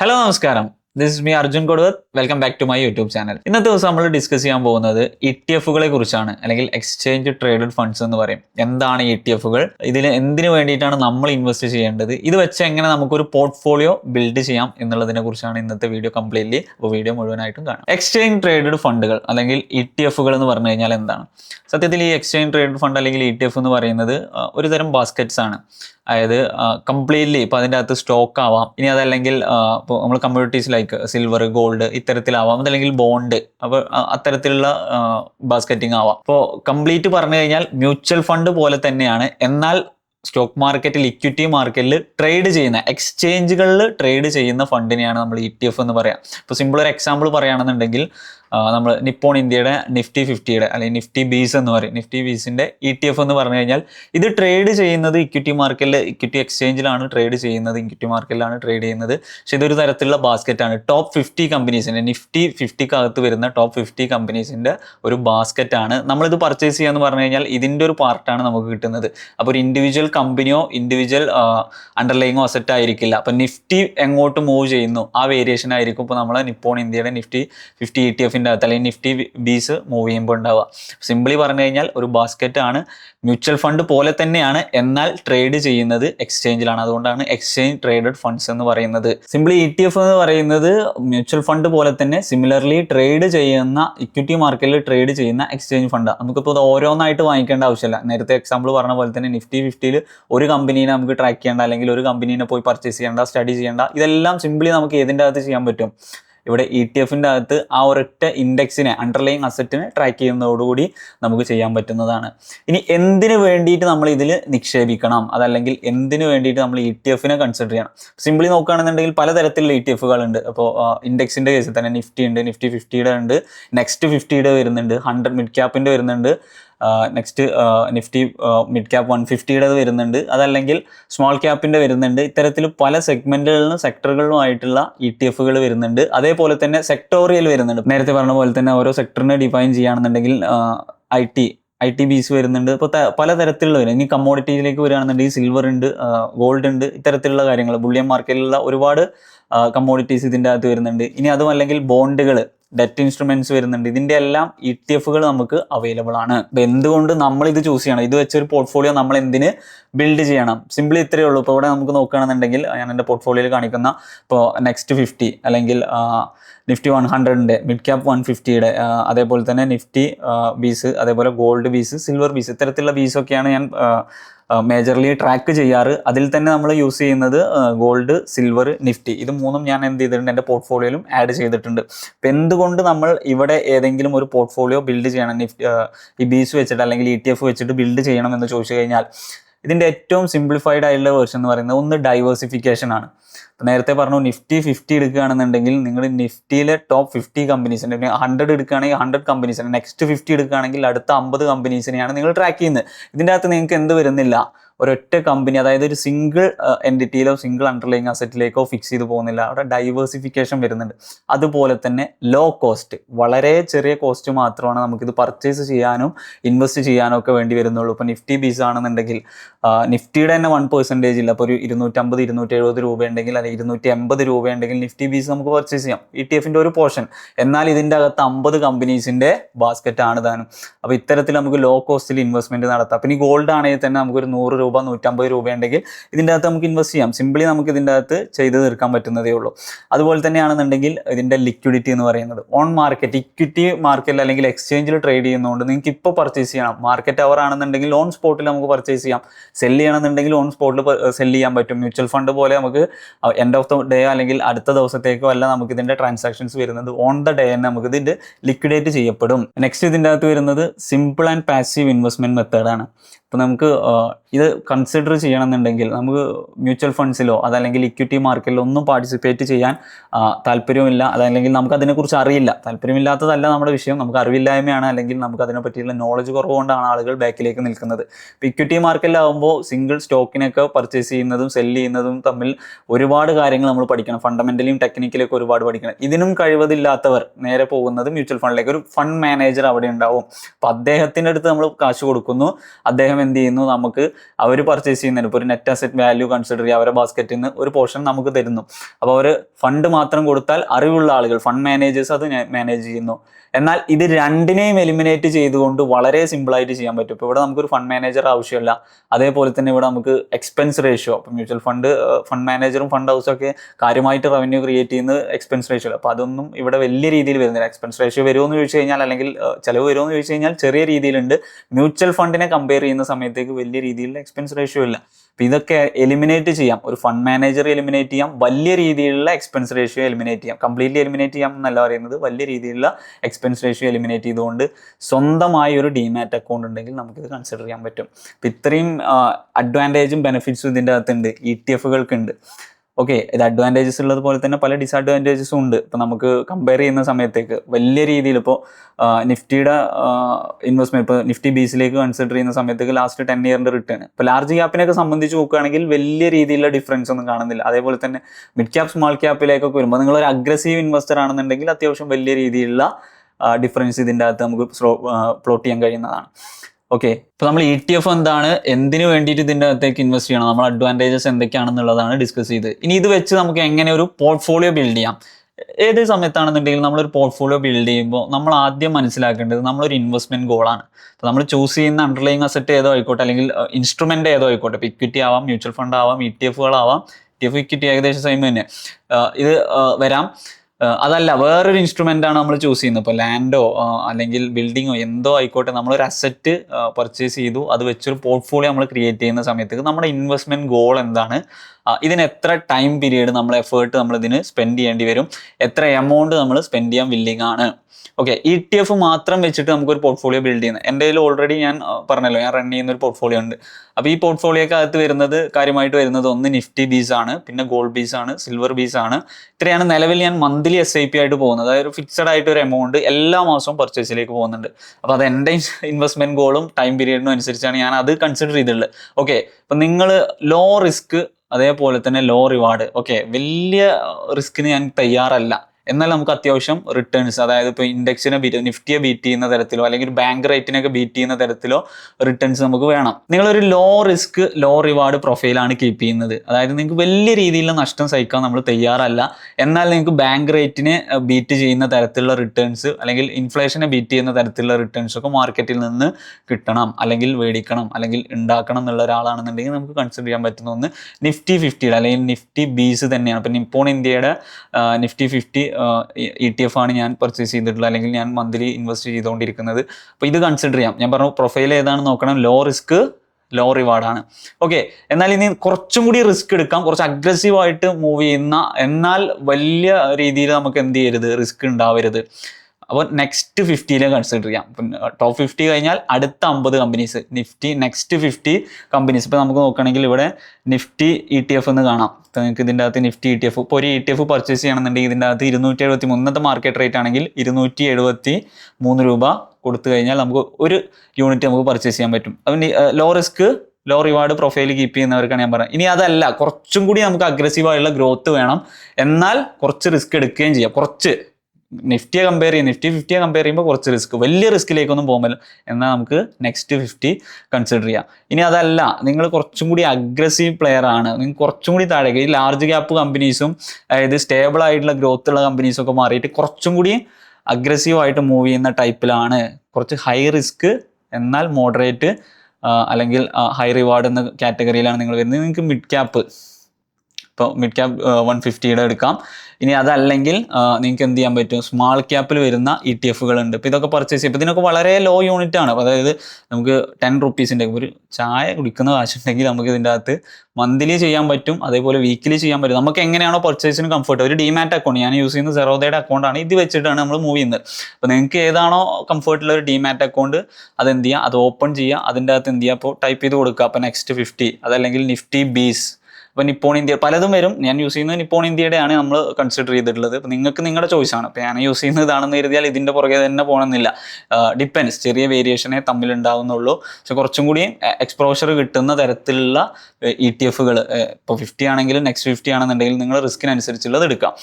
Hello നമസ്കാരം. This is me Arjun Koduvath welcome back to my YouTube channel ഇന്നത്തെ ദിവസം നമ്മൾ ഡിസ്കസ് ചെയ്യാൻ പോകുന്നത് ഇ ടി എഫുകളെ കുറിച്ചാണ് അല്ലെങ്കിൽ എക്സ്ചേഞ്ച് ട്രേഡഡ് ഫണ്ട്സ് എന്ന് പറയും. എന്താണ് ഇ ടി എഫുകൾ ഇതിൽ എന്തിനു വേണ്ടിയിട്ടാണ് നമ്മൾ ഇൻവെസ്റ്റ് ചെയ്യേണ്ടത്? ഇത് വെച്ച് എങ്ങനെ നമുക്കൊരു പോർട്ട്ഫോളിയോ ബിൽഡ് ചെയ്യാം എന്നുള്ളതിനെ കുറിച്ചാണ് ഇന്നത്തെ വീഡിയോ കംപ്ലീറ്റ്ലി അപ്പോൾ വീഡിയോ മുഴുവനായിട്ടും കാണാം. എക്സ്ചേഞ്ച് ട്രേഡഡ് ഫണ്ടുകൾ അല്ലെങ്കിൽ ഇ ടി എഫുകൾ എന്ന് പറഞ്ഞു കഴിഞ്ഞാൽ എന്താണ്? സത്യത്തിൽ ഈ എക്സ്ചേഞ്ച് ട്രേഡഡ് ഫണ്ട് അല്ലെങ്കിൽ ഇ ടി എഫ് എന്ന് പറയുന്നത് ഒരുതരം ഒരു തരം ബാസ്ക്കറ്റ്സ് ആണ്. അതായത് കംപ്ലീറ്റ്ലി ഇപ്പോൾ അതിന്റെ അകത്ത് സ്റ്റോക്ക് ആവാം. ഇനി അതല്ലെങ്കിൽ ഇപ്പോൾ നമ്മൾ കമ്മ്യൂണിറ്റീസ് ലൈക്ക് സിൽവർ ഗോൾഡ് ഇത്തരത്തിലാവാം. അതല്ലെങ്കിൽ ബോണ്ട് അപ്പോൾ അത്തരത്തിലുള്ള ബാസ്ക്കറ്റിംഗ് ആവാം. അപ്പോൾ കംപ്ലീറ്റ് പറഞ്ഞു കഴിഞ്ഞാൽ മ്യൂച്വൽ ഫണ്ട് പോലെ തന്നെയാണ്. എന്നാൽ സ്റ്റോക്ക് മാർക്കറ്റിൽ ഇക്വിറ്റി മാർക്കറ്റിൽ ട്രേഡ് ചെയ്യുന്ന എക്സ്ചേഞ്ചുകളിൽ ട്രേഡ് ചെയ്യുന്ന ഫണ്ടിനെയാണ് നമ്മൾ ഇ ടി എഫ് എന്ന് പറയാം. ഇപ്പോൾ സിമ്പിൾ ഒരു എക്സാമ്പിൾ പറയുകയാണെന്നുണ്ടെങ്കിൽ നമ്മൾ നിപ്പോൺ ഇന്ത്യയുടെ നിഫ്റ്റി ഫിഫ്റ്റിയുടെ അല്ലെങ്കിൽ നിഫ്റ്റി ബീസ് എന്ന് പറയും. നിഫ്റ്റി ബീസിന്റെ ഇ ടി എഫ് എന്ന് പറഞ്ഞു കഴിഞ്ഞാൽ ഇത് ട്രേഡ് ചെയ്യുന്നത് ഇക്വിറ്റി മാർക്കറ്റിൽ ഇക്വിറ്റി എക്സ്ചേഞ്ചിലാണ് ട്രേഡ് ചെയ്യുന്നത് ഇക്വിറ്റി മാർക്കറ്റിലാണ് ട്രേഡ് ചെയ്യുന്നത്. പക്ഷെ ഇതൊരു തരത്തിലുള്ള ബാസ്ക്കറ്റ് ആണ് ടോപ്പ് ഫിഫ്റ്റി കമ്പനീസിന്റെ നിഫ്റ്റി ഫിഫ്റ്റിക്കകത്ത് വരുന്ന ടോപ്പ് ഫിഫ്റ്റി കമ്പനീസിന്റെ ഒരു ബാസ്ക്കറ്റ് ആണ് നമ്മളിത് പർച്ചേസ് ചെയ്യാന്ന് പറഞ്ഞു കഴിഞ്ഞാൽ ഇതിന്റെ ഒരു പാർട്ടാണ് നമുക്ക് കിട്ടുന്നത്. അപ്പോൾ ഒരു ഇൻഡിവിജ്വൽ കമ്പനിയോ ഇൻഡിവിജ്വൽ അണ്ടർലൈങ്ങോ അസറ്റ് ആയിരിക്കില്ല. അപ്പം നിഫ്റ്റി എങ്ങോട്ട് മൂവ് ചെയ്യുന്നു ആ വേരിയേഷൻ ആയിരിക്കും ഇപ്പോൾ നമ്മളെ നിപ്പോൺ ഇന്ത്യയുടെ നിഫ്റ്റി ഫിഫ്റ്റി ഇ ടി എഫിന്റെ അകത്ത് അല്ലെങ്കിൽ നിഫ്റ്റി ബീസ് മൂവ് ചെയ്യുമ്പോൾ ഉണ്ടാവുക. സിമ്പിളി പറഞ്ഞു കഴിഞ്ഞാൽ ഒരു ബാസ്ക്കറ്റ് ആണ് മ്യൂച്വൽ ഫണ്ട് പോലെ തന്നെയാണ് എന്നാൽ ട്രേഡ് ചെയ്യുന്നത് എക്സ്ചേഞ്ചിലാണ് അതുകൊണ്ടാണ് എക്സ്ചേഞ്ച് ട്രേഡഡ് ഫണ്ട്സ് എന്ന് പറയുന്നത്. സിമ്പിളി ഇ ടി എഫ് എന്ന് പറയുന്നത് മ്യൂച്വൽ ഫണ്ട് പോലെ തന്നെ സിമിലർലി ട്രേഡ് ചെയ്യുന്ന ഇക്വിറ്റി മാർക്കറ്റിൽ ട്രേഡ് ചെയ്യുന്ന എക്സ്ചേഞ്ച് ഫണ്ട് നമുക്കിപ്പോൾ ഇത് ഓരോന്നായിട്ട് വാങ്ങിക്കേണ്ട ആവശ്യമില്ല. നേരത്തെ എക്സാമ്പിൾ പറഞ്ഞ പോലെ തന്നെ നിഫ്റ്റി ഫിഫ്റ്റിയിൽ ഒരു കമ്പനീനെ നമുക്ക് ട്രാക്ക് ചെയ്യേണ്ട അല്ലെങ്കിൽ ഒരു കമ്പനീനെ പോയി പർച്ചേസ് ചെയ്യേണ്ട സ്റ്റഡി ചെയ്യേണ്ട ഇതെല്ലാം സിമ്പിളി നമുക്ക് ഏതിന്റെ അകത്ത് ചെയ്യാൻ പറ്റും? ഇവിടെ ഇ ടി എഫിന്റെ അകത്ത് ആ ഒരൊറ്റ ഇൻഡെക്സിനെ അണ്ടർലൈങ് അസറ്റിനെ ട്രാക്ക് ചെയ്യുന്നതോടുകൂടി നമുക്ക് ചെയ്യാൻ പറ്റുന്നതാണ്. ഇനി എന്തിനു വേണ്ടിയിട്ട് നമ്മൾ ഇതിൽ നിക്ഷേപിക്കണം? അതല്ലെങ്കിൽ എന്തിനു വേണ്ടിയിട്ട് നമ്മൾ ഇ ടി എഫിനെ കൺസിഡർ ചെയ്യണം? സിമ്പിളി നോക്കുകയാണെന്നുണ്ടെങ്കിൽ പലതരത്തിലുള്ള ഇ ടി എഫുകളുണ്ട് അപ്പോൾ ഇൻഡെക്സിന്റെ കേസിൽ തന്നെ നിഫ്റ്റി ഉണ്ട് നിഫ്റ്റി ഫിഫ്റ്റിയുടെ ഉണ്ട് നെക്സ്റ്റ് ഫിഫ്റ്റിയുടെ വരുന്നുണ്ട് ഹൺഡ്രഡ് മിഡ് ക്യാപ്പിന്റെ വരുന്നുണ്ട് next Nifty mid cap one ഫിഫ്റ്റിയുടെ വരുന്നുണ്ട്. അതല്ലെങ്കിൽ സ്മോൾ ക്യാപ്പിന്റെ വരുന്നുണ്ട്. ഇത്തരത്തിൽ പല സെഗ്മെന്റുകളിലും സെക്ടറുകളിലുമായിട്ടുള്ള ഇ ടി എഫുകൾ വരുന്നുണ്ട്. അതേപോലെ തന്നെ സെക്ടോറിയൽ വരുന്നുണ്ട്. നേരത്തെ പറഞ്ഞ പോലെ തന്നെ ഓരോ സെക്ടറിനെ ഡിഫൈൻ ചെയ്യുകയാണെന്നുണ്ടെങ്കിൽ I T I T bees വരുന്നുണ്ട്. ഇപ്പോൾ പലതരത്തിലുള്ള വരും. ഇനി കമ്മോഡിറ്റിയിലേക്ക് വരികയാണെന്നുണ്ടെങ്കിൽ സിൽവർ ഉണ്ട് ഗോൾഡ് ഉണ്ട് ഇത്തരത്തിലുള്ള കാര്യങ്ങൾ. ബുള്ളിയൻ മാർക്കറ്റിലുള്ള ഒരുപാട് കമ്മോഡിറ്റീസ് ഇതിന്റെ അകത്ത് വരുന്നുണ്ട്. ഇനി അതുമല്ലെങ്കിൽ ബോണ്ടുകൾ ഡെറ്റ് ഇൻസ്ട്രുമെന്റ്സ് വരുന്നുണ്ട്. ഇതിന്റെ എല്ലാം ഇ ടി എഫുകൾ നമുക്ക് അവൈലബിൾ ആണ്. അപ്പൊ എന്തുകൊണ്ട് നമ്മൾ ഇത് ചൂസ് ചെയ്യണം? ഇത് വെച്ചൊരു പോർട്ട്ഫോളിയോ നമ്മൾ എന്തിന് ബിൽഡ് ചെയ്യണം? സിമ്പിളി ഇത്രയേ ഉള്ളൂ. ഇപ്പോൾ ഇവിടെ നമുക്ക് നോക്കുകയാണെന്നുണ്ടെങ്കിൽ ഞാൻ എന്റെ പോർട്ട്ഫോളിയോയിൽ കാണിക്കുന്ന ഇപ്പോൾ നെക്സ്റ്റ് ഫിഫ്റ്റി അല്ലെങ്കിൽ നിഫ്റ്റി വൺ ഹൺഡ്രഡിന്റെ മിഡ് ക്യാപ് വൺ ഫിഫ്റ്റിയുടെ അതേപോലെ തന്നെ നിഫ്റ്റി ബീസ് അതേപോലെ ഗോൾഡ് ബീസ് സിൽവർ ബീസ് ഇത്തരത്തിലുള്ള ബീസൊക്കെയാണ് ഞാൻ മേജർലി ട്രാക്ക് ചെയ്യാറ്. അതിൽ തന്നെ നമ്മൾ യൂസ് ചെയ്യുന്നത് ഗോൾഡ് സിൽവർ നിഫ്റ്റി ഇത് മൂന്നും ഞാൻ എന്ത് ചെയ്തിട്ടുണ്ട്? എന്റെ പോർട്ട്ഫോളിയോയിലും ആഡ് ചെയ്തിട്ടുണ്ട്. അപ്പം എന്തുകൊണ്ട് നമ്മൾ ഇവിടെ ഏതെങ്കിലും ഒരു പോർട്ട്ഫോളിയോ ബിൽഡ് ചെയ്യണം. നിഫ്റ്റി ഈ ബീസ് വെച്ചിട്ട് അല്ലെങ്കിൽ ഇ ടി എഫ് വെച്ചിട്ട് ബിൽഡ് ചെയ്യണം എന്ന് ചോദിച്ചു കഴിഞ്ഞാൽ ഇതിന്റെ ഏറ്റവും സിംപ്ലിഫൈഡ് ആയിട്ടുള്ള വേർഷൻ എന്ന് പറയുന്നത് ഒന്ന് ഡൈവേഴ്സിഫിക്കേഷൻ ആണ്. നേരത്തെ പറഞ്ഞു നിഫ്റ്റി ഫിഫ്റ്റി എടുക്കുകയാണെന്നുണ്ടെങ്കിൽ നിങ്ങൾ നിഫ്റ്റിയിലെ ടോപ്പ് ഫിഫ്റ്റി കമ്പനീസിന്റെ ഹൺഡ്രഡ് എടുക്കുകയാണെങ്കിൽ ഹൺഡ്രഡ് കമ്പനീസിന് നെക്സ്റ്റ് ഫിഫ്റ്റി എടുക്കുകയാണെങ്കിൽ അടുത്ത അമ്പത് കമ്പനീസിനെയാണ് നിങ്ങൾ ട്രാക്ക് ചെയ്യുന്നത്. ഇതിന്റെ അകത്ത് നിങ്ങൾക്ക് എന്ത് വരുന്നില്ല? ഒരൊറ്റ കമ്പനി അതായത് ഒരു സിംഗിൾ എന്റിറ്റിയിലോ സിംഗിൾ അണ്ടർലൈങ് അസറ്റിലേക്കോ ഫിക്സ് ചെയ്ത് പോകുന്നില്ല. അവിടെ ഡൈവേഴ്സിഫിക്കേഷൻ വരുന്നുണ്ട്. അതുപോലെ തന്നെ ലോ കോസ്റ്റ് വളരെ ചെറിയ കോസ്റ്റ് മാത്രമാണ് നമുക്കിത് പർച്ചേസ് ചെയ്യാനും ഇൻവെസ്റ്റ് ചെയ്യാനും ഒക്കെ വേണ്ടി വരുന്നുള്ളൂ. ഇപ്പോൾ നിഫ്റ്റി ബീസ് ആണെന്നുണ്ടെങ്കിൽ നിഫ്റ്റിയുടെ തന്നെ വൺ പെർസെന്റേജ് ഇല്ല. അപ്പോൾ ഒരു ഇരുന്നൂറ്റമ്പത് ഇരുന്നൂറ്റി എഴുപത് രൂപ ഉണ്ടെങ്കിൽ അല്ലെങ്കിൽ ഇരുന്നൂറ്റി എൺപത് രൂപ ഉണ്ടെങ്കിൽ നിഫ്റ്റി ബീസ് നമുക്ക് പർച്ചേസ് ചെയ്യാം. ഇ ടി എഫിന്റെ ഒരു പോർഷൻ എന്നാൽ ഇതിന്റെ അകത്ത് അമ്പത് കമ്പനീസിന്റെ ബാസ്ക്കറ്റ് ആണ് താനും. അപ്പോൾ ഇത്തരത്തിൽ നമുക്ക് ലോ കോസ്റ്റിൽ ഇൻവെസ്റ്റ്മെന്റ് നടത്താം പിന്നെ ഗോൾഡ് ആണെങ്കിൽ തന്നെ നമുക്കൊരു നൂറ് രൂപ നൂറ്റമ്പത് രൂപ ഉണ്ടെങ്കിൽ ഇതിന്റെ അകത്ത് നമുക്ക് ഇൻവെസ്റ്റ് ചെയ്യാം. സിമ്പിളി നമുക്ക് ഇതിന്റെ അകത്ത് ചെയ്ത് തീർക്കാൻ പറ്റുന്നതേ ഉള്ളൂ. അതുപോലെ തന്നെയാണെന്നുണ്ടെങ്കിൽ ഇതിന്റെ ലിക്വിഡിറ്റി എന്ന് പറയുന്നത്. ഓൺ മാർക്കറ്റ് ഇക്വിറ്റി മാർക്കറ്റിൽ അല്ലെങ്കിൽ എക്സ്ചേഞ്ചിൽ ട്രേഡ് ചെയ്യുന്നതുകൊണ്ട് നിങ്ങൾക്ക് ഇപ്പോൾ പർച്ചേസ് ചെയ്യണം. മാർക്കറ്റ് അവർ ആണെന്നുണ്ടെങ്കിൽ ഓൺ സ്പോട്ടിൽ നമുക്ക് പർച്ചേസ് ചെയ്യാം. സെൽ ചെയ്യണമെന്നുണ്ടെങ്കിൽ ഓൺ സ്പോട്ടിൽ സെൽ ചെയ്യാൻ പറ്റും. മ്യൂച്വൽ ഫണ്ട് പോലെ നമുക്ക് എൻഡ് ഓഫ് ദ ഡേ അല്ലെങ്കിൽ അടുത്ത ദിവസത്തേക്കോ അല്ല നമുക്ക് ഇതിന്റെ ട്രാൻസാക്ഷൻസ് വരുന്നത്. ഓൺ ദ ഡേ തന്നെ നമുക്ക് ഇതിന്റെ ലിക്വിഡേറ്റ് ചെയ്യപ്പെടും. നെക്സ്റ്റ് ഇതിന്റെ അകത്ത് വരുന്നത് സിമ്പിൾ ആൻഡ് പാസീവ് ഇൻവെസ്റ്റ്മെന്റ് മെത്തേഡാണ് ഇപ്പോൾ നമുക്ക് ഇത് കൺസിഡർ ചെയ്യണമെന്നുണ്ടെങ്കിൽ നമുക്ക് മ്യൂച്വൽ ഫണ്ട്സിലോ അതല്ലെങ്കിൽ ഇക്വിറ്റി മാർക്കറ്റിലോ ഒന്നും പാർട്ടിസിപ്പേറ്റ് ചെയ്യാൻ താല്പര്യമില്ല അതല്ലെങ്കിൽ നമുക്ക് അതിനെക്കുറിച്ച് അറിയില്ല. താല്പര്യമില്ലാത്തതല്ല നമ്മുടെ വിഷയം. നമുക്ക് അറിവില്ലായ്മയാണ് അല്ലെങ്കിൽ നമുക്ക് അതിനെ പറ്റിയുള്ള നോളജ് കുറവുകൊണ്ടാണ് ആളുകൾ ബാക്കിലേക്ക് നിൽക്കുന്നത്. ഇപ്പോൾ ഇക്വിറ്റി മാർക്കറ്റിലാവുമ്പോൾ സിംഗിൾ സ്റ്റോക്കിനൊക്കെ പർച്ചേസ് ചെയ്യുന്നതും സെൽ ചെയ്യുന്നതും തമ്മിൽ ഒരുപാട് കാര്യങ്ങൾ നമ്മൾ പഠിക്കണം. ഫണ്ടമെന്റലിയും ടെക്നിക്കലൊക്കെ ഒരുപാട് പഠിക്കണം. ഇതിനും കഴിവതില്ലാത്തവർ നേരെ പോകുന്നത് മ്യൂച്വൽ ഫണ്ടിലേക്ക് ഒരു ഫണ്ട് മാനേജർ അവിടെ ഉണ്ടാവും. അപ്പോൾ അദ്ദേഹത്തിന്റെ അടുത്ത് നമ്മൾ കാശ് കൊടുക്കുന്നു. അദ്ദേഹം പകരം എന്ത് ചെയ്യുന്നു? നമുക്ക് അവർ പർച്ചേസ് ചെയ്യുന്നതിന് ഇപ്പോൾ ഒരു നെറ്റ് അസറ്റ് വാല്യൂ കൺസിഡർ ചെയ്യുക അവരുടെ ബാസ്ക്കറ്റിൽ നിന്ന് ഒരു പോർഷൻ നമുക്ക് തരുന്നു. അപ്പോൾ അവർ ഫണ്ട് മാത്രം കൊടുത്താൽ അറിവുള്ള ആളുകൾ ഫണ്ട് മാനേജേഴ്സ് അത് മാനേജ് ചെയ്യുന്നു. എന്നാൽ ഇത് രണ്ടിനെയും എലിമിനേറ്റ് ചെയ്തുകൊണ്ട് വളരെ സിമ്പിളായിട്ട് ചെയ്യാൻ പറ്റും. ഇപ്പോൾ ഇവിടെ നമുക്കൊരു ഫണ്ട് മാനേജർ ആവശ്യമില്ല. അതേപോലെ തന്നെ ഇവിടെ നമുക്ക് എക്സ്പെൻസ് റേഷ്യോ ഇപ്പോൾ മ്യൂച്വൽ ഫണ്ട് ഫണ്ട് മാനേജറും ഫണ്ട് ഹൗസും ഒക്കെ കാര്യമായിട്ട് റവന്യൂ ക്രിയേറ്റ് ചെയ്യുന്നത് എക്സ്പെൻസ് റേഷ്യോ അപ്പോൾ അതൊന്നും ഇവിടെ വലിയ രീതിയിൽ വരുന്നില്ല. എക്സ്പെൻസ് റേഷ്യോ വരുമോ എന്ന് ചോദിച്ചു കഴിഞ്ഞാൽ അല്ലെങ്കിൽ ചിലവ് വരുമോ എന്ന് ചോദിച്ചു കഴിഞ്ഞാൽ ചെറിയ രീതിയിലുണ്ട്. മ്യൂച്വൽ ഫണ്ടിനെ കമ്പയർ ചെയ്യുന്ന സമയത്തേക്ക് വലിയ രീതിയിലുള്ള എക്സ്പെൻസ് റേഷ്യോ ഇല്ല. അപ്പോൾ ഇതൊക്കെ എലിമിനേറ്റ് ചെയ്യാം. ഒരു ഫണ്ട് മാനേജർ എലിമിനേറ്റ് ചെയ്യാം. വലിയ രീതിയിലുള്ള എക്സ്പെൻസ് റേഷ്യോ എലിമിനേറ്റ് ചെയ്യാം. കംപ്ലീറ്റ്ലി എലിമിനേറ്റ് ചെയ്യാം എന്നല്ല പറയുന്നത്. വലിയ രീതിയിലുള്ള എക്സ്പെൻസ് റേഷ്യോ എലിമിനേറ്റ് ചെയ്തുകൊണ്ട് സ്വന്തമായി ഒരു ഡിമാറ്റ് അക്കൗണ്ട് ഉണ്ടെങ്കിൽ നമുക്കിത് കൺസിഡർ ചെയ്യാൻ പറ്റും. അപ്പം ഇത്രയും അഡ്വാന്റേജും ബെനിഫിറ്റ്സും ഇതിന്റെ അകത്തുണ്ട്. ഇ ടി എഫുകൾക്കുണ്ട് ഓക്കെ ഇത് അഡ്വാന്റേജസ് ഉള്ളത് പോലെ തന്നെ പല ഡിസഡ്വാന്റേജസും ഉണ്ട്. ഇപ്പം നമുക്ക് കമ്പയർ ചെയ്യുന്ന സമയത്തേക്ക് വലിയ രീതിയിൽ ഇപ്പോൾ നിഫ്റ്റിയുടെ ഇൻവെസ്റ്റ്മെന്റ് ഇപ്പോൾ നിഫ്റ്റി ബീസിലേക്ക് കൺസിഡർ ചെയ്യുന്ന സമയത്തേക്ക് ലാസ്റ്റ് ടെൻ ഇയറിന്റെ റിട്ടേൺ ഇപ്പോൾ ലാർജ് ക്യാപ്പിനൊക്കെ സംബന്ധിച്ച് നോക്കുകയാണെങ്കിൽ വലിയ രീതിയിലുള്ള ഡിഫറൻസ് ഒന്നും കാണുന്നില്ല. അതേപോലെ തന്നെ മിഡ് ക്യാപ് സ്മോൾ ക്യാപ്പിലേക്കൊക്കെ വരുമ്പോൾ നിങ്ങളൊരു അഗ്രസീവ് ഇൻവെസ്റ്റർ ആണെന്നുണ്ടെങ്കിൽ അത്യാവശ്യം വലിയ രീതിയിലുള്ള ഡിഫറൻസ് ഇതിന്റെ അകത്ത് നമുക്ക് പ്ലോട്ട് ചെയ്യാൻ കഴിയുന്നതാണ്. ഓക്കെ ഇപ്പൊ നമ്മൾ ഇ ടി എഫ് എന്താണ്? എന്തിനു വേണ്ടിയിട്ട് ഇതിന്റെ അകത്തേക്ക് ഇൻവെസ്റ്റ് ചെയ്യണം? നമ്മൾ അഡ്വാന്റേജസ് എന്തൊക്കെയാണെന്നുള്ളതാണ് ഡിസ്കസ് ചെയ്ത് ഇനി ഇത് വെച്ച് നമുക്ക് എങ്ങനെ ഒരു പോർട്ട്ഫോളിയോ ബിൽഡ് ചെയ്യാം? ഏത് സമയത്താണെന്നുണ്ടെങ്കിൽ നമ്മളൊരു പോർട്ട്ഫോളിയോ ബിൽഡ് ചെയ്യുമ്പോൾ നമ്മൾ ആദ്യം മനസ്സിലാക്കേണ്ടത് നമ്മളൊരു ഇൻവെസ്റ്റ്മെന്റ് ഗോളാണ് അപ്പോൾ നമ്മൾ ചൂസ് ചെയ്യുന്ന അണ്ടർലൈങ് അസറ്റ് ഏതോ ആയിക്കോട്ടെ അല്ലെങ്കിൽ ഇൻസ്ട്രുമെന്റ് ഏതോ ആയിക്കോട്ടെ. ഇപ്പോൾ ഇക്വിറ്റി ആവാം മ്യൂച്വൽ ഫണ്ട് ആവാം ഇ ടി എഫുകളാവാം ടി എഫ് ഇക്വിറ്റി ഏകദേശം സെയിം തന്നെ. ഇത് വരാം. അതല്ല വേറൊരു ഇൻസ്ട്രുമെന്റ് ആണ് നമ്മൾ ചൂസ് ചെയ്യുന്നത്. ഇപ്പോൾ ലാൻഡോ അല്ലെങ്കിൽ ബിൽഡിങ്ങോ എന്തോ ആയിക്കോട്ടെ നമ്മളൊരു അസറ്റ് പർച്ചേസ് ചെയ്തു. അത് വെച്ചൊരു പോർട്ട്ഫോളിയോ നമ്മൾ ക്രിയേറ്റ് ചെയ്യുന്ന സമയത്ത് നമ്മുടെ ഇൻവെസ്റ്റ്മെന്റ് ഗോൾ എന്താണ്? ഇതിന് എത്ര ടൈം പീരീഡ് നമ്മൾ എഫേർട്ട് നമ്മൾ ഇതിന് സ്പെൻഡ് ചെയ്യേണ്ടി വരും? എത്ര എമൗണ്ട് നമ്മൾ സ്പെൻഡ് ചെയ്യാൻ വില്ലിങ് ആണ്? ഓക്കെ ഇ ടി എഫ് മാത്രം വെച്ചിട്ട് നമുക്കൊരു പോർട്ട്ഫോളിയോ ബിൽഡ് ചെയ്യുന്നത്. എന്റെ കയ്യിൽ ഓൾറെഡി ഞാൻ പറഞ്ഞല്ലോ ഞാൻ റൺ ചെയ്യുന്ന ഒരു പോർട്ട്ഫോളിയോ ഉണ്ട്. അപ്പോൾ ഈ പോർട്ട്ഫോളിയോക്ക് അകത്ത് വരുന്നത് കാര്യമായിട്ട് വരുന്നത് ഒന്ന് നിഫ്റ്റി ബീസ് ആണ് പിന്നെ ഗോൾഡ് ബീസ് ആണ് സിൽവർ ബീസ് ആണ്. ഇത്രയാണ് നിലവിൽ ഞാൻ മന്ത്ലി എസ് ഐ പി ആയിട്ട് പോകുന്നത്. അതായത് ഒരു ഫിക്സഡ് ആയിട്ട് ഒരു എമൗണ്ട് എല്ലാ മാസവും പർച്ചേസിലേക്ക് പോകുന്നുണ്ട്. അപ്പോൾ അത് എന്റെ ഇൻവെസ്റ്റ്മെന്റ് ഗോളും ടൈം പീരീഡിനും അനുസരിച്ചാണ് ഞാൻ അത് കൺസിഡർ ചെയ്തിട്ടുള്ളത്. ഓക്കെ അപ്പം നിങ്ങൾ ലോ റിസ്ക് അതേപോലെ തന്നെ ലോ റിവാർഡ് ഓക്കെ വലിയ റിസ്കിന് ഞാൻ തയ്യാറല്ല. എന്നാൽ നമുക്ക് അത്യാവശ്യം റിട്ടേൺസ് അതായത് ഇപ്പോൾ ഇൻഡെക്സിനെ ബീറ്റ് നിഫ്റ്റിയെ ബീറ്റ് ചെയ്യുന്ന തരത്തിലോ അല്ലെങ്കിൽ ബാങ്ക് റേറ്റിനൊക്കെ ബീറ്റ് ചെയ്യുന്ന തരത്തിലോ റിട്ടേൺസ് നമുക്ക് വേണം. നിങ്ങളൊരു ലോ റിസ്ക് ലോ റിവാർഡ് പ്രൊഫൈലാണ് കീപ്പ് ചെയ്യുന്നത്. അതായത് നിങ്ങൾക്ക് വലിയ രീതിയിലുള്ള നഷ്ടം സഹിക്കാൻ നമ്മൾ തയ്യാറല്ല. എന്നാൽ നിങ്ങൾക്ക് ബാങ്ക് റേറ്റിനെ ബീറ്റ് ചെയ്യുന്ന തരത്തിലുള്ള റിട്ടേൺസ് അല്ലെങ്കിൽ ഇൻഫ്ലേഷനെ ബീറ്റ് ചെയ്യുന്ന തരത്തിലുള്ള റിട്ടേൺസ് ഒക്കെ മാർക്കറ്റിൽ നിന്ന് കിട്ടണം അല്ലെങ്കിൽ മേടിക്കണം അല്ലെങ്കിൽ ഉണ്ടാക്കണം എന്നുള്ള ഒരാളാണെന്നുണ്ടെങ്കിൽ നമുക്ക് കൺസിഡർ ചെയ്യാൻ പറ്റുന്ന ഒന്ന് നിഫ്റ്റി ഫിഫ്റ്റിയുടെ അല്ലെങ്കിൽ നിഫ്റ്റി ബീസ് തന്നെയാണ്. ഇപ്പം നിപ്പോൺ ഇന്ത്യയുടെ Nifty fifty E T F ആണ് ഞാൻ പർച്ചേസ് ചെയ്തിട്ടുള്ളത്. അല്ലെങ്കിൽ ഞാൻ മന്ത്ലി ഇൻവെസ്റ്റ് ചെയ്തുകൊണ്ടിരിക്കുന്നത്. അപ്പോൾ ഇത് കൺസിഡർ ചെയ്യാം. ഞാൻ പറഞ്ഞു പ്രൊഫൈൽ ഏതാണ് നോക്കണം? ലോ റിസ്ക് ലോ റിവാർഡാണ് ഓക്കെ എന്നാൽ ഇനി കുറച്ചും കൂടി റിസ്ക് എടുക്കാം. കുറച്ച് അഗ്രസീവായിട്ട് മൂവ് ചെയ്യുന്ന എന്നാൽ വലിയ രീതിയിൽ നമുക്ക് എന്ത് ചെയ്യരുത്? റിസ്ക് ഉണ്ടാവരുത്. അപ്പോൾ നെക്സ്റ്റ് ഫിഫ്റ്റിയിലെ കൺസിഡർ ചെയ്യാം. ടോപ്പ് ഫിഫ്റ്റി കഴിഞ്ഞാൽ അടുത്ത അമ്പത് companies Nifty next fifty companies ഇപ്പോൾ നമുക്ക് നോക്കുകയാണെങ്കിൽ ഇവിടെ നിഫ്റ്റി ഇ ടി എഫ് എന്ന് കാണാം. ഇപ്പോൾ നിങ്ങൾക്ക് ഇതിന്റെ അകത്ത് നിഫ്റ്റി ഇ ടി എഫ് ഇപ്പോൾ ഒരു ഇ ടി എഫ് പർച്ചേസ് ചെയ്യണമെന്നുണ്ടെങ്കിൽ ഇതിന്റെ അകത്ത് ഇരുന്നൂറ്റി എഴുപത്തി മൂന്നത്തെ മാർക്കറ്റ് റേറ്റ് ആണെങ്കിൽ ഇരുന്നൂറ്റി എഴുപത്തി മൂന്ന് രൂപ കൊടുത്തു കഴിഞ്ഞാൽ നമുക്ക് ഒരു യൂണിറ്റ് നമുക്ക് പർച്ചേസ് ചെയ്യാൻ പറ്റും. അപ്പം low risk low reward profile keep ചെയ്യുന്നവർക്കാണ് ഞാൻ പറയുന്നത് ഇനി അതല്ല കുറച്ചും കൂടി നമുക്ക് അഗ്രസീവായുള്ള ഗ്രോത്ത് വേണം. എന്നാൽ കുറച്ച് റിസ്ക് എടുക്കുകയും ചെയ്യാം. കുറച്ച് നിഫ്റ്റിയെ കമ്പയർ ചെയ്യുക നിഫ്റ്റി ഫിഫ്റ്റിയെ കമ്പയർ ചെയ്യുമ്പോൾ കുറച്ച് റിസ്ക് വലിയ റിസ്കിലേക്കൊന്നും പോകുമ്പോൾ എന്നാൽ നമുക്ക് നെക്സ്റ്റ് ഫിഫ്റ്റി കൺസിഡർ ചെയ്യാം. ഇനി അതല്ല. നിങ്ങൾ കുറച്ചും കൂടി അഗ്രസീവ് പ്ലെയർ ആണ്. നിങ്ങൾ കുറച്ചും കൂടി താഴേക്ക്. ഈ ലാർജ് ക്യാപ്പ് കമ്പനീസും അതായത് സ്റ്റേബിൾ ആയിട്ടുള്ള ഗ്രോത്ത് ഉള്ള കമ്പനീസും ഒക്കെ മാറിയിട്ട് കുറച്ചും കൂടി അഗ്രസീവ് ആയിട്ട് മൂവ് ചെയ്യുന്ന ടൈപ്പിലാണ് കുറച്ച് ഹൈ റിസ്ക് എന്നാൽ മോഡറേറ്റ് അല്ലെങ്കിൽ ഹൈ റിവാർഡ് എന്ന കാറ്റഗറിയിലാണ് നിങ്ങൾ വരുന്നത്. നിങ്ങൾക്ക് മിഡ് ക്യാപ്പ് ഇപ്പോൾ മിഡ് ക്യാപ് വൺ ഫിഫ്റ്റിയുടെ എടുക്കാം. ഇനി അതല്ലെങ്കിൽ നിങ്ങൾക്ക് എന്ത് ചെയ്യാൻ പറ്റും? സ്മാൾ ക്യാപ്പിൽ വരുന്ന ഇ ടി എഫുകൾ ഉണ്ട് ഇപ്പോൾ ഇതൊക്കെ പർച്ചേസ് ചെയ്യും. ഇപ്പോൾ ഇതിനൊക്കെ വളരെ ലോ യൂണിറ്റ് ആണ്. അതായത് നമുക്ക് ടെൻ റുപ്പീസിന്റെ ഒരു ചായ കുടിക്കുന്ന കാശുണ്ടെങ്കിൽ നമുക്ക് ഇതിന്റെ അകത്ത് മന്ത്ലി ചെയ്യാൻ പറ്റും. അതേപോലെ വീക്കിലി ചെയ്യാൻ പറ്റും. നമുക്ക് എങ്ങനെയാണോ പർച്ചേസിന് കംഫർട്ട് ഒരു ഡിമാറ്റ് അക്കൗണ്ട് ഞാൻ യൂസ് ചെയ്യുന്ന സെറോദയുടെ അക്കൗണ്ടാണ് ഇത് വെച്ചിട്ടാണ് നമ്മൾ മൂവ് ചെയ്യുന്നത്. അപ്പോൾ നിങ്ങൾക്ക് ഏതാണോ കംഫർട്ടുള്ള ഒരു ഡിമാറ്റ് അക്കൗണ്ട് അത് എന്ത് ചെയ്യുക? അത് ഓപ്പൺ ചെയ്യുക. അതിന്റെ അകത്ത് എന്ത് ചെയ്യുക? അപ്പോൾ ടൈപ്പ് ചെയ്ത് കൊടുക്കുക. അപ്പോൾ നെക്സ്റ്റ് ഫിഫ്റ്റി അതല്ലെങ്കിൽ നിഫ്റ്റി ബീസ് അപ്പോൾ നിപ്പോൺ ഇന്ത്യ പലതും വരും. ഞാൻ യൂസ് ചെയ്യുന്നത് നിപ്പോൺ ഇന്ത്യയുടെയാണ് നമ്മൾ കൺസിഡർ ചെയ്തിട്ടുള്ളത്. അപ്പോൾ നിങ്ങൾക്ക് നിങ്ങളുടെ ചോയ്സ് ആണ്. അപ്പോൾ ഞാൻ യൂസ് ചെയ്യുന്നത് ഇതാണെന്ന് കരുതിയാൽ ഇതിന്റെ പുറകെ തന്നെ പോകണമെന്നില്ല ഡിപ്പെൻസ് ചെറിയ വേരിയേഷനെ തമ്മിലുണ്ടാവുന്നുള്ളൂ. പക്ഷെ കുറച്ചും കൂടി എക്സ്പ്രോഷർ കിട്ടുന്ന തരത്തിലുള്ള ഇ ടി എഫുകൾ ഇപ്പോൾ ഫിഫ്റ്റി ആണെങ്കിലും നെക്സ്റ്റ് ഫിഫ്റ്റി ആണെന്നുണ്ടെങ്കിൽ നിങ്ങൾ റിസ്കിനനുസരിച്ചുള്ളത് എടുക്കാം.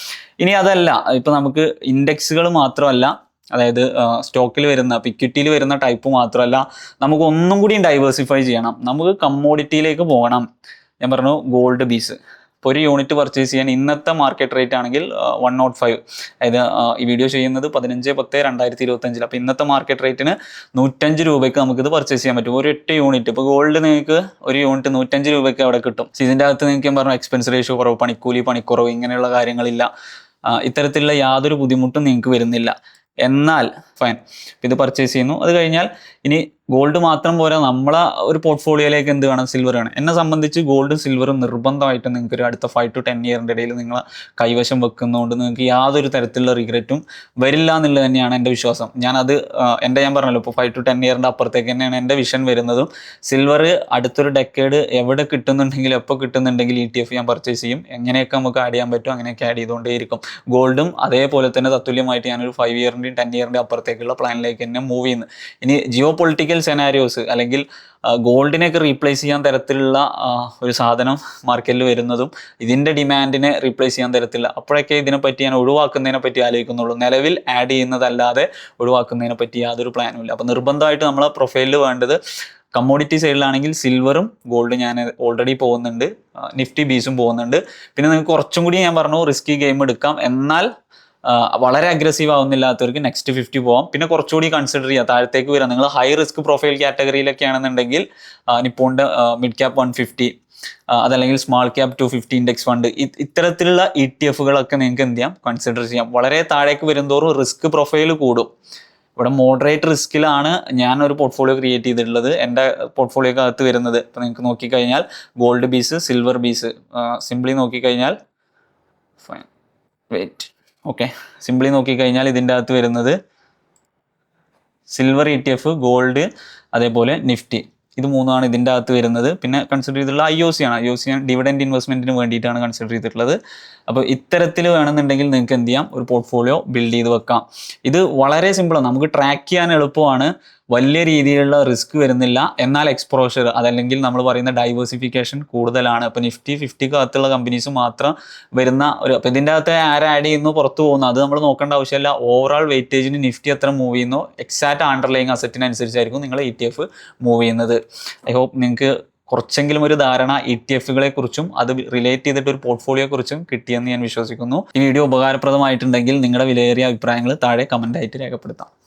ഇനി അതല്ല ഇപ്പോൾ നമുക്ക് ഇൻഡെക്സുകൾ മാത്രമല്ല അതായത് സ്റ്റോക്കിൽ വരുന്ന ഇക്വിറ്റിയിൽ വരുന്ന ടൈപ്പ് മാത്രമല്ല നമുക്ക് ഒന്നും കൂടി ഡൈവേഴ്സിഫൈ ചെയ്യണം. നമുക്ക് കമ്മോഡിറ്റിയിലേക്ക് പോകണം. ഞാൻ പറഞ്ഞു ഗോൾഡ് ബീസ് ഇപ്പോൾ ഒരു യൂണിറ്റ് പർച്ചേസ് ചെയ്യാൻ ഇന്നത്തെ മാർക്കറ്റ് റേറ്റ് ആണെങ്കിൽ വൺ നോട്ട് ഫൈവ് അതായത് ഈ വീഡിയോ ചെയ്യുന്നത് പതിനഞ്ച് പത്ത് രണ്ടായിരത്തി ഇരുപത്തഞ്ചിൽ അപ്പോൾ ഇന്നത്തെ മാർക്കറ്റ് റേറ്റിന് നൂറ്റഞ്ച് രൂപയ്ക്ക് നമുക്കിത് പർച്ചേസ് ചെയ്യാൻ പറ്റും. ഒരു എട്ട് യൂണിറ്റ് ഇപ്പോൾ ഗോൾഡ് നിങ്ങൾക്ക് ഒരു യൂണിറ്റ് നൂറ്റഞ്ച് രൂപയ്ക്ക് അവിടെ കിട്ടും. സീസിന്റെ അകത്ത് നിങ്ങൾക്ക് ഞാൻ പറഞ്ഞു എക്സ്പെൻസ് റേഷ്യോ കുറവ് പണിക്കൂലി പണിക്കുറവ് ഇങ്ങനെയുള്ള കാര്യങ്ങളില്ല. ഇത്തരത്തിലുള്ള യാതൊരു ബുദ്ധിമുട്ടും നിങ്ങൾക്ക് വരുന്നില്ല. എന്നാൽ ഫൈൻ ഇത് പർച്ചേസ് ചെയ്യുന്നു. അത് കഴിഞ്ഞാൽ ഇനി ഗോൾഡ് മാത്രം പോരാ നമ്മളെ ഒരു പോർട്ട്ഫോളിയോയിലേക്ക് എന്ത് വേണം? സിൽവർ വേണം. എന്നെ സംബന്ധിച്ച് ഗോൾഡും സിൽവറും നിർബന്ധമായിട്ട് നിങ്ങൾക്ക് ഒരു അടുത്ത ഫൈവ് ടു ടെൻ ഇയറിന്റെ ഇടയിൽ നിങ്ങൾ കൈവശം വെക്കുന്നതുകൊണ്ട് നിങ്ങൾക്ക് യാതൊരു തരത്തിലുള്ള റിഗ്രറ്റും വരില്ല എന്നുള്ളത് തന്നെയാണ് എന്റെ വിശ്വാസം. ഞാനത് എന്റെ ഞാൻ പറഞ്ഞല്ലോ ഇപ്പോൾ ഫൈവ് ടു ടെൻ ഇയറിന്റെ അപ്പുറത്തേക്ക് തന്നെയാണ് എന്റെ വിഷൻ വരുന്നതും. സിൽവർ അടുത്തൊരു ഡെക്കേഡ് എവിടെ കിട്ടുന്നുണ്ടെങ്കിൽ എപ്പോൾ കിട്ടുന്നുണ്ടെങ്കിൽ ഇ ടി എഫ് ഞാൻ പർച്ചേസ് ചെയ്യും. എങ്ങനെയൊക്കെ നമുക്ക് ആഡ് ചെയ്യാൻ പറ്റും അങ്ങനെയൊക്കെ ആഡ് ചെയ്തുകൊണ്ടേയിരിക്കും ഗോൾഡും അതേപോലെ തന്നെ തത്തുല്യമായിട്ട് ഞാനൊരു ഫൈവ് ഇയറിന്റെയും ടെൻ ഇയറിന്റെ അപ്പുറത്തേക്കുള്ള പ്ലാനിലേക്ക് തന്നെ മൂവ് ചെയ്യുന്നത് ഇനി ജിയോ പൊളിറ്റിക്കൽ സെനാരിയോസ് അല്ലെങ്കിൽ ഗോൾഡിനെയൊക്കെ റീപ്ലേസ് ചെയ്യാൻ തരത്തിലുള്ള ഒരു സാധനം മാർക്കറ്റിൽ വരുന്നതും ഇതിന്റെ ഡിമാൻഡിനെ റീപ്ലേസ് ചെയ്യാൻ തരത്തില്ല അപ്പോഴൊക്കെ ഇതിനെപ്പറ്റി ഞാൻ ഒഴിവാക്കുന്നതിനെ പറ്റി ആലോചിക്കുന്നുള്ളൂ. നിലവിൽ ആഡ് ചെയ്യുന്നതല്ലാതെ ഒഴിവാക്കുന്നതിനെ പറ്റി യാതൊരു പ്ലാനും ഇല്ല. അപ്പോൾ നിർബന്ധമായിട്ട് നമ്മളെ പ്രൊഫൈലിൽ വേണ്ടത് കമ്മോഡിറ്റി സൈഡിലാണെങ്കിൽ സിൽവറും ഗോൾഡും ഞാൻ ഓൾറെഡി പോകുന്നുണ്ട്. നിഫ്റ്റി ബീസും പോകുന്നുണ്ട്. പിന്നെ നിങ്ങൾക്ക് കുറച്ചും കൂടി ഞാൻ പറഞ്ഞു റിസ്കി ഗെയിം എടുക്കാം. എന്നാൽ വളരെ അഗ്രസീവ് ആവുന്നില്ലാത്തവർക്ക് നെക്സ്റ്റ് ഫിഫ്റ്റി പോവാം. പിന്നെ കുറച്ചുകൂടി കൺസിഡർ ചെയ്യാം. താഴത്തേക്ക് വരാം. നിങ്ങൾ ഹൈ റിസ്ക് പ്രൊഫൈൽ കാറ്റഗറിയിലൊക്കെ ആണെന്നുണ്ടെങ്കിൽ നിപ്പോണിന്റെ മിഡ് ക്യാപ് വൺ ഫിഫ്റ്റി അതല്ലെങ്കിൽ small cap two fifty index fund ഇത്തരത്തിലുള്ള ഇ ടി എഫുകളൊക്കെ നിങ്ങൾക്ക് എന്ത് ചെയ്യാം? കൺസിഡർ ചെയ്യാം. വളരെ താഴേക്ക് വരുന്തോറും റിസ്ക് പ്രൊഫൈൽ കൂടും. ഇവിടെ മോഡറേറ്റ് റിസ്കിലാണ് ഞാൻ ഒരു പോർട്ട്ഫോളിയോ ക്രിയേറ്റ് ചെയ്തിട്ടുള്ളത്. എന്റെ പോർട്ട്ഫോളിയോക്ക് അകത്ത് വരുന്നത്. ഇപ്പം നിങ്ങൾക്ക് നോക്കിക്കഴിഞ്ഞാൽ gold bees silver bees simply നോക്കിക്കഴിഞ്ഞാൽ ഫൈൻ വെയിറ്റ് ഓക്കെ സിംപ്ലി നോക്കിക്കഴിഞ്ഞാൽ ഇതിന്റെ അകത്ത് വരുന്നത് silver E T F gold അതേപോലെ നിഫ്റ്റി ഇത് മൂന്നാണ് ഇതിന്റെ അകത്ത് വരുന്നത്. പിന്നെ കൺസിഡർ ചെയ്തിട്ടുള്ള ഐ ഒ സി ആണ്. ഐ ഒ സി ഡിവിഡൻഡ് ഇൻവെസ്റ്റ്മെന്റിന് വേണ്ടിയിട്ടാണ് കൺസിഡർ ചെയ്തിട്ടുള്ളത്. അപ്പോൾ ഇത്തരത്തിൽ വേണമെന്നുണ്ടെങ്കിൽ നിങ്ങൾക്ക് എന്ത് ചെയ്യാം? ഒരു പോർട്ട്ഫോളിയോ ബിൽഡ് ചെയ്ത് വെക്കാം. ഇത് വളരെ സിമ്പിളാണ് നമുക്ക് ട്രാക്ക് ചെയ്യാൻ എളുപ്പമാണ്. വലിയ രീതിയിലുള്ള റിസ്ക് വരുന്നില്ല. എന്നാൽ എക്സ്പ്രോഷർ അതല്ലെങ്കിൽ നമ്മൾ പറയുന്ന ഡൈവേഴ്സിഫിക്കേഷൻ കൂടുതലാണ്. ഇപ്പോൾ നിഫ്റ്റി ഫിഫ്റ്റിക്കകത്തുള്ള കമ്പനീസ് മാത്രം വരുന്ന ഒരു അപ്പോൾ ഇതിന്റെ അകത്ത് ആര് ആഡ് ചെയ്യുന്നു പുറത്തു പോകുന്നു. അത് നമ്മൾ നോക്കേണ്ട ആവശ്യമില്ല. ഓവറോൾ വെയിറ്റേജിന് നിഫ്റ്റി എത്ര മൂവ് ചെയ്യുന്നു? എക്സാക്ട് അണ്ടർലൈങ് അസറ്റിനനുസരിച്ചായിരിക്കും നിങ്ങൾ ഇ ടി എഫ് മൂവ് ചെയ്യുന്നത്. ഐ ഹോപ്പ് നിങ്ങൾക്ക് കുറച്ചെങ്കിലും ഒരു ധാരണ ഇ ടി എഫുകളെ കുറിച്ചും അത് റിലേറ്റ് ചെയ്തിട്ട് ഒരു പോർട്ട്ഫോളിയോ കുറിച്ചും കിട്ടിയെന്ന് ഞാൻ വിശ്വസിക്കുന്നു. ഈ വീഡിയോ ഉപകാരപ്രദമായിട്ടുണ്ടെങ്കിൽ നിങ്ങളുടെ വിലയേറിയ അഭിപ്രായങ്ങൾ താഴെ കമന്റായിട്ട് രേഖപ്പെടുത്താം.